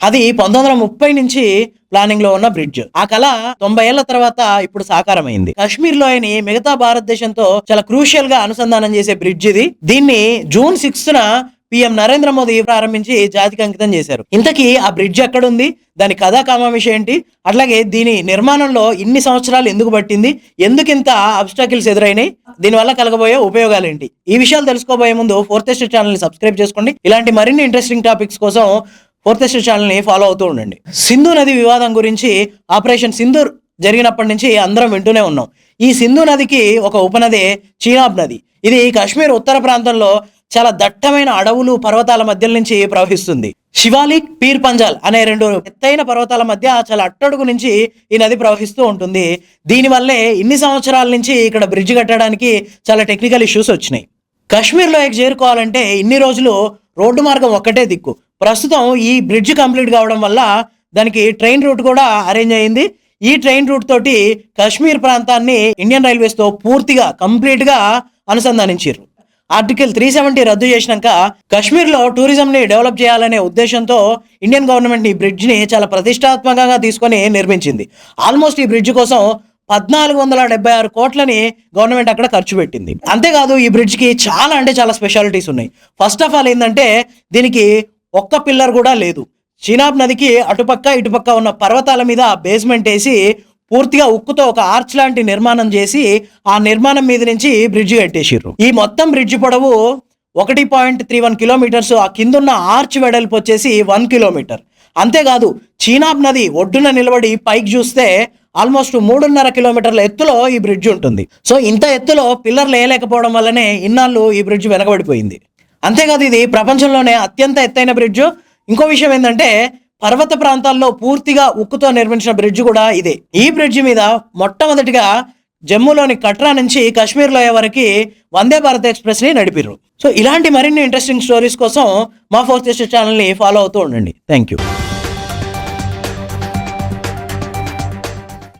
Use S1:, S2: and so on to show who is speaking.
S1: అది పంతొమ్మిది వందల ముప్పై నుంచి ప్లానింగ్లో ఉన్న బ్రిడ్జ్ ఆ కళ తొంభై ఏళ్ళ తర్వాత ఇప్పుడు సాకారమైంది. కాశ్మీర్ లోయని మిగతా భారతదేశంతో చాలా క్రూషియల్గా అనుసంధానం చేసే బ్రిడ్జ్ ఇది. దీన్ని జూన్ సిక్స్త్ న పిఎం నరేంద్ర మోదీ ప్రారంభించి జాతికి అంకితం చేశారు. ఇంతకీ ఆ బ్రిడ్జ్ ఎక్కడుంది? దాని కథా కామామిషం ఏంటి? అట్లాగే దీని నిర్మాణంలో ఇన్ని సంవత్సరాలు ఎందుకు పట్టింది? ఎందుకు ఇంత అబ్స్టాకిల్స్ ఎదురైనాయి? దీనివల్ల కలగబోయే ఉపయోగాలు ఏంటి? ఈ విషయాలు తెలుసుకోబోయే ముందు ఫోర్త్ స్టేట్ ఛానల్ని సబ్స్క్రైబ్ చేసుకోండి. ఇలాంటి మరిన్ని ఇంట్రెస్టింగ్ టాపిక్స్ కోసం పూర్తి ఛానల్ని ఫాలో అవుతూ ఉండండి. సింధు నది వివాదం గురించి ఆపరేషన్ సింధూర్ జరిగినప్పటి నుంచి అందరం వింటూనే ఉన్నాం. ఈ సింధు నదికి ఒక ఉపనది చీనాబ్ నది. ఇది కాశ్మీర్ ఉత్తర ప్రాంతంలో చాలా దట్టమైన అడవులు పర్వతాల మధ్య నుంచి ప్రవహిస్తుంది. శివాలిక్ పీర్ పంజాల్ అనే రెండు ఎత్తైన పర్వతాల మధ్య చాలా అట్టడుగు నుంచి ఈ నది ప్రవహిస్తూ ఉంటుంది. దీనివల్లే ఇన్ని సంవత్సరాల నుంచి ఇక్కడ బ్రిడ్జ్ కట్టడానికి చాలా టెక్నికల్ ఇష్యూస్ వచ్చినాయి. కాశ్మీర్లో చేరుకోవాలంటే ఇన్ని రోజులు రోడ్డు మార్గం ఒక్కటే దిక్కు. ప్రస్తుతం ఈ బ్రిడ్జ్ కంప్లీట్ కావడం వల్ల దానికి ట్రైన్ రూట్ కూడా అరేంజ్ అయింది. ఈ ట్రైన్ రూట్ తోటి కాశ్మీర్ ప్రాంతాన్ని ఇండియన్ రైల్వేస్తో పూర్తిగా కంప్లీట్గా అనుసంధానించారు ఆర్టికల్ త్రీ సెవెంటీ రద్దు చేసినాక కాశ్మీర్లో టూరిజంని డెవలప్ చేయాలనే ఉద్దేశంతో ఇండియన్ గవర్నమెంట్ ఈ బ్రిడ్జ్ని చాలా ప్రతిష్టాత్మకంగా తీసుకొని నిర్మించింది. ఆల్మోస్ట్ ఈ బ్రిడ్జ్ కోసం పద్నాలుగు వందల డెబ్బై ఆరు కోట్లని గవర్నమెంట్ అక్కడ ఖర్చు పెట్టింది. అంతేకాదు ఈ బ్రిడ్జ్కి చాలా అంటే చాలా స్పెషాలిటీస్ ఉన్నాయి. ఫస్ట్ ఆఫ్ ఆల్ ఏంటంటే దీనికి ఒక్క పిల్లర్ కూడా లేదు. చినాబ్ నదికి అటుపక్క ఇటుపక్క ఉన్న పర్వతాల మీద బేస్మెంట్ వేసి పూర్తిగా ఉక్కుతో ఒక ఆర్చ్ లాంటి నిర్మాణం చేసి ఆ నిర్మాణం మీద నుంచి బ్రిడ్జ్ కట్టేసిర్రు. ఈ మొత్తం బ్రిడ్జ్ పొడవు ఒకటి పాయింట్ త్రీ వన్ కిలోమీటర్స్. ఆ కిందున్న ఆర్చ్ వెడల్పు వచ్చేసి వన్ కిలోమీటర్. అంతేకాదు చీనాబ్ నది ఒడ్డున నిలబడి పైకి చూస్తే ఆల్మోస్ట్ మూడున్నర కిలోమీటర్ల ఎత్తులో ఈ బ్రిడ్జ్ ఉంటుంది. సో ఇంత ఎత్తులో పిల్లర్లు వేయలేకపోవడం వల్లనే ఇన్నాళ్ళు ఈ బ్రిడ్జ్ వెనకబడిపోయింది. అంతేకాదు ఇది ప్రపంచంలోనే అత్యంత ఎత్తైన బ్రిడ్జ్. ఇంకో విషయం ఏంటంటే పర్వత ప్రాంతాల్లో పూర్తిగా ఉక్కుతో నిర్మించిన బ్రిడ్జ్ కూడా ఇదే. ఈ బ్రిడ్జ్ మీద మొట్టమొదటిగా జమ్మూలోని కట్రా నుంచి కాశ్మీర్ లోయ వరకు వందే భారత్ ఎక్స్ప్రెస్ని ని సో ఇలాంటి మరిన్ని ఇంట్రెస్టింగ్ స్టోరీస్ కోసం మా ఫోర్త్ ఛానల్ని ఫాలో అవుతూ ఉండండి. Thank you